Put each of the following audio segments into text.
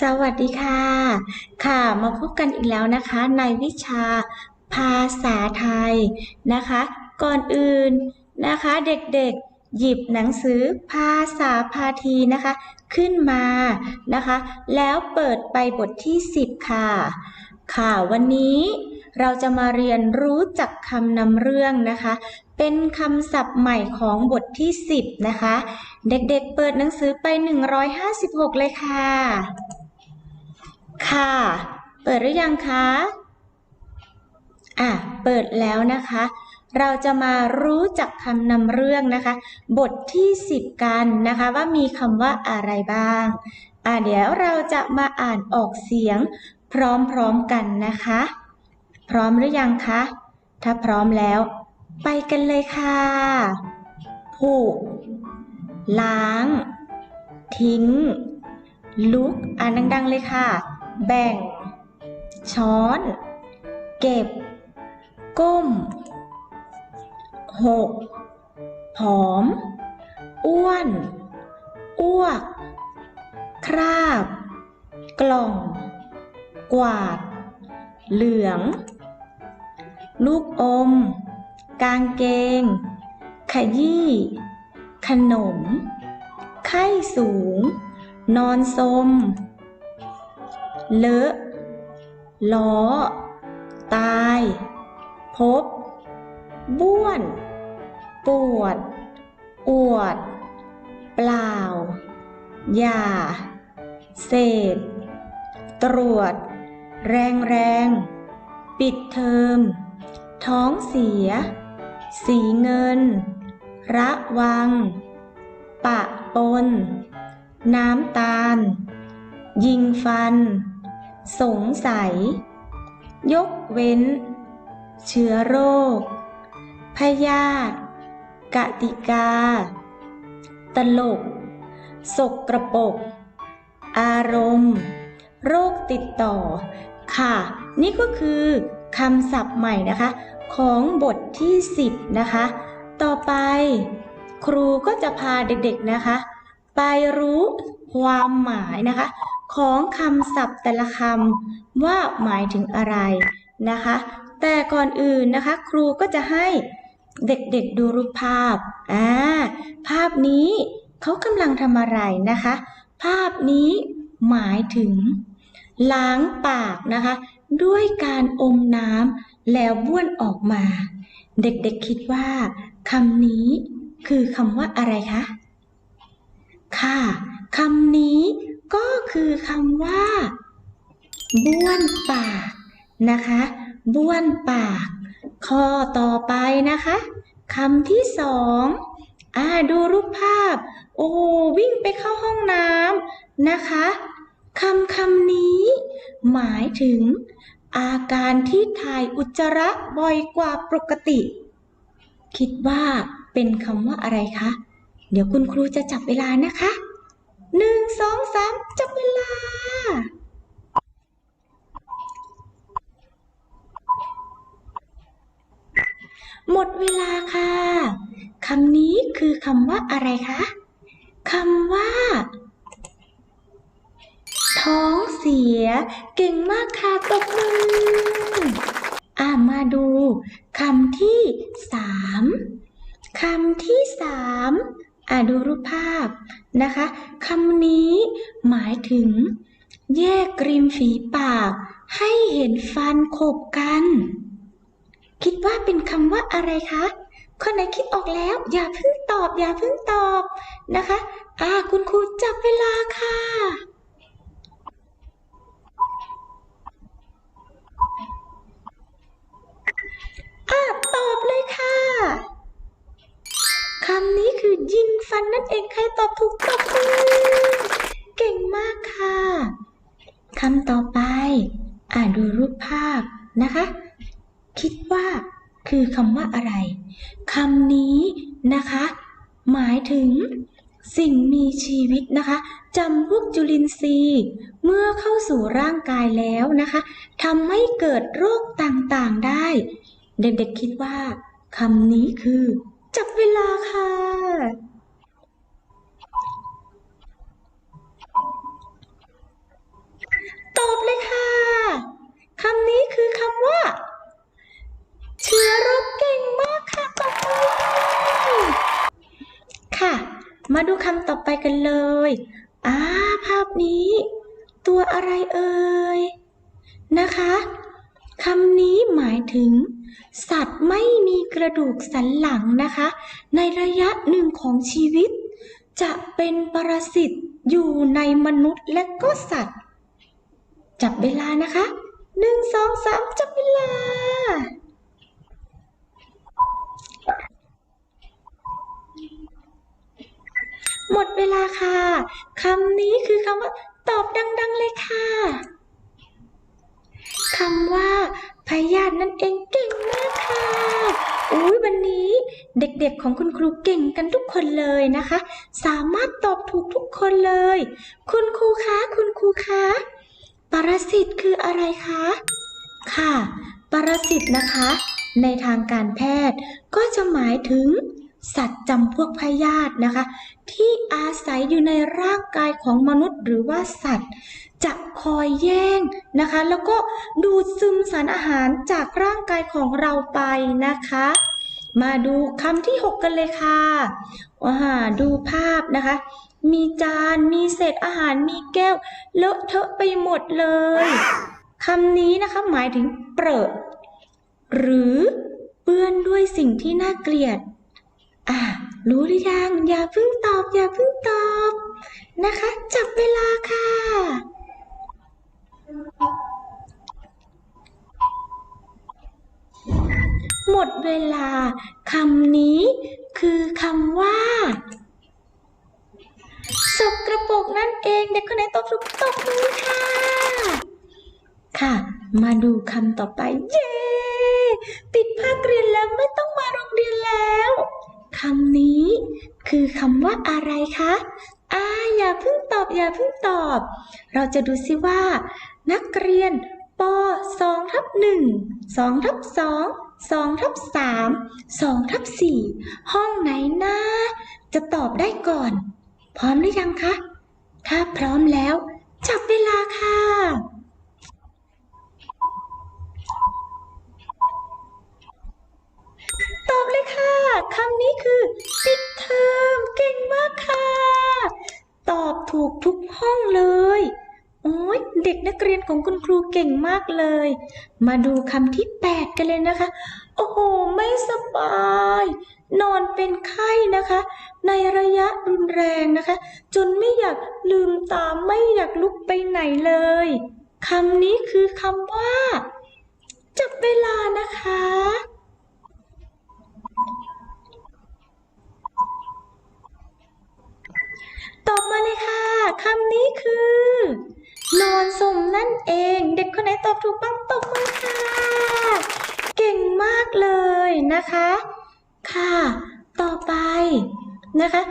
สวัสดีค่ะ ค่ะมาพบกันอีกแล้วนะคะ ในวิชาภาษาไทยนะคะ ก่อนอื่นนะคะเด็กๆหยิบหนังสือภาษาพาทีนะคะ ขึ้นมานะคะ แล้วเปิดไปบทที่ 10 ค่ะ ค่ะวันนี้เราจะมาเรียนรู้จักคำนำเรื่องนะคะ เป็นคำศัพท์ใหม่ของบทที่ 10 นะคะ เด็กๆเปิดหนังสือไป 156 เลยค่ะ ค่ะ เปิดหรือยังคะ อะ เปิดแล้วนะคะ เราจะมารู้จักคำนำเรื่องนะคะ บทที่ 10 กันนะคะว่ามีคำว่าอะไรบ้าง อะเดี๋ยวเราจะมาอ่านออกเสียงพร้อมๆกันนะคะ พร้อมหรือยังคะ ถ้าพร้อมแล้ว ไปกันเลยค่ะผูกล้าง ทิ้ง ลุก อ่านดัง ๆ เลยค่ะ แบ่ง ช้อน เก็บ ก้มหกผอม อ้วน อ้วก คราบ กล่อง กวาด เหลือง ลูกอม กางเกง ขยี้ ขนม ไข้สูง นอนสม เลอะล้อ ตาย พบ บ้วน ปวด อวด เปล่า อย่า เศษ ตรวจ แรงแรง ปิดเทอม ท้องเสีย สีเงิน ระวัง ปะปน น้ำตาล ยิงฟัน สงสัย ยกเว้น เชื้อโรค พยาธิกติกา ตลก สกกระปก อารมณ์ โรคติดต่อ ค่ะ นี่ก็คือคำศัพท์ใหม่นะคะ ของบทที่ 10 นะคะ ต่อไป ครูก็จะพาเด็กๆนะคะ ไปรู้ความหมายนะคะ ของคำศัพท์แต่ละคำว่าหมายถึงอะไรนะคะ แต่ก่อนอื่นนะคะ ครูก็จะให้เด็กๆดูรูปภาพอ่าภาพนี้เขากำลังทำอะไรนะคะ ภาพนี้หมายถึง ล้างปากนะคะ ด้วยการอมน้ำแล้วบ้วนออกมา เด็กๆคิดว่าคำนี้คือคำว่าอะไรคะ ค่ะคำนี้ ก็คือคำว่าบ้วนปากนะคะบ้วนปาก ข้อต่อไปนะคะคำที่สองอ่าดูรูปภาพ โอ้วิ่งไปเข้าห้องน้ำนะคะคำคำนี้ หมายถึง อาการที่ถ่ายอุจจาระบ่อยกว่าปกติ คิดว่าเป็นคำว่าอะไรคะ เดี๋ยวคุณครูจะจับเวลานะคะ หนึ่งสองสามจับเวลา หมดเวลาค่ะ คำนี้ คือคำว่าอะไรคะคำว่า ท้องเสีย เก่งมากค่ะตบมืออ่ามาดูคำที่สามคำที่สามอ่าดูรูปภาพนะคะคำนี้หมายถึง แยกริมฝีปาก ให้เห็นฟันขบกัน คิดว่าเป็นคำว่าอะไรคะ คนไหนคิดออกแล้ว อย่าเพิ่งตอบ อย่าเพิ่งตอบนะคะ อ่าคุณครูจับเวลาค่ะอะตอบเลยค่ะคำนี้คือยิงฟันนั่นเองใครตอบถูกตอบมือเก่งมากค่ะคำต่อไป อ่านดูรูปภาพนะคะ คิดว่าคือคำว่าอะไร คำนี้นะคะ หมายถึง สิ่งมีชีวิตนะคะจำพวกจุลินทรีย์ เมื่อเข้าสู่ร่างกายแล้วนะคะทำให้เกิดโรคต่างๆได้ เด็กๆคิดว่าคำนี้คือ จับเวลาค่ะ อาภาพนี้ ตัวอะไรเอ่ย นะคะคำนี้หมายถึง สัตว์ไม่มีกระดูกสันหลังนะคะ ในระยะหนึ่งของชีวิต จะเป็นปรสิตอยู่ในมนุษย์และก็สัตว์ จับเวลานะคะหนึ่งสองสามจับเวลา หมดเวลาค่ะคำนี้คือคำว่า ตอบดัง ๆ เลยค่ะคำว่าพยาธินั่นเองเก่งมากค่ะอุ้ยวันนี้เด็กๆของคุณครูเก่งกันทุกคนเลยนะคะ สามารถตอบถูกทุกคนเลย คุณครูคะคุณครูคะปรสิตคืออะไรคะ ค่ะ ปรสิตนะคะ ในทางการแพทย์ก็จะหมายถึง สัตว์จำพวกพยาธินะคะ ที่อาศัยอยู่ในร่างกายของมนุษย์หรือว่าสัตว์ จะคอยแย่งนะคะ แล้วก็ดูดซึมสารอาหารจากร่างกายของเราไปนะคะ มาดูคำที่ 6 กันเลยค่ะว้าดูภาพนะคะ มีจานมีเศษอาหารมีแก้วเลอะเทอะไปหมดเลยคำนี้นะคะหมายถึงเปรอะหรือเปื้อนด้วยสิ่งที่น่าเกลียด อะรู้หรือยัง อย่าเพิ่งตอบ อย่าเพิ่งตอบ นะคะ จับเวลาค่ะ หมดเวลาคำนี้คือคำว่าสกระปกนั่นเองเด็กคนไหนตอบถูกตบมือค่ะ ค่ะ มาดูคำต่อไป เย้ ปิดภาคเรียนแล้วไม่ต้องมาโรงเรียนแล้ว คำนี้ คือคำว่าอะไรคะอ่าอย่าเพิ่งตอบอย่าเพิ่งตอบ เราจะดูซิว่า นักเรียนป2ทับ1 2ทับ2 2ทับ3 2ทับ4ห้องไหนนะจะตอบได้ก่อน พร้อมหรือยังคะ ถ้าพร้อมแล้ว จับเวลาค่ะ นักเรียนของคุณครูเก่งมากเลย มาดูคำที่ 8 กันเลยนะคะ โอ้โห ไม่สบาย นอนเป็นไข้นะคะ ในระยะรุนแรงนะคะ จนไม่อยากลืมตาไม่อยากลุกไปไหนเลยคำนี้คือคำว่า จับเวลานะคะ กคนไหนตอบถูกบ้างตบมือค่ะ เก่งมากเลยนะคะ ค่ะ ต่อไปนะคะ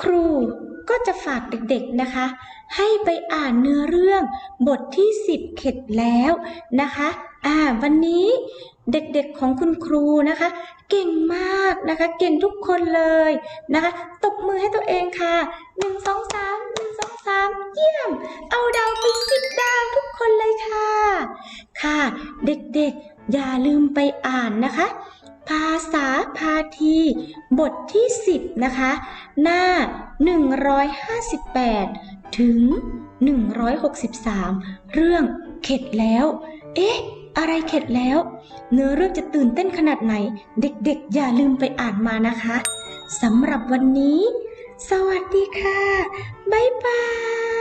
ครูก็จะฝากเด็กๆนะคะ ให้ไปอ่านเนื้อเรื่องบทที่ 10 เข็ดแล้วนะคะอ่าวันนี้เด็กๆของคุณครูนะคะ เก่งมากนะคะ เก่งทุกคนเลยนะคะตบมือให้ตัวเองค่ะหนึ่งสองสามหนึ่งสองสามเยี่ยม เอาดาวไปสิบดาวทุกคนเลยค่ะ ค่ะ เด็กๆ อย่าลืมไปอ่านนะคะ ภาษาพาที บทที่ 10 นะคะ หน้า 158 ถึง 163 เรื่องเข็ดแล้ว เอ๊ะ อะไรเข็ดแล้ว เนื้อเรื่องจะตื่นเต้นขนาดไหน เด็กๆ อย่าลืมไปอ่านมานะคะสำหรับวันนี้ สวัสดีค่ะ บ๊ายบาย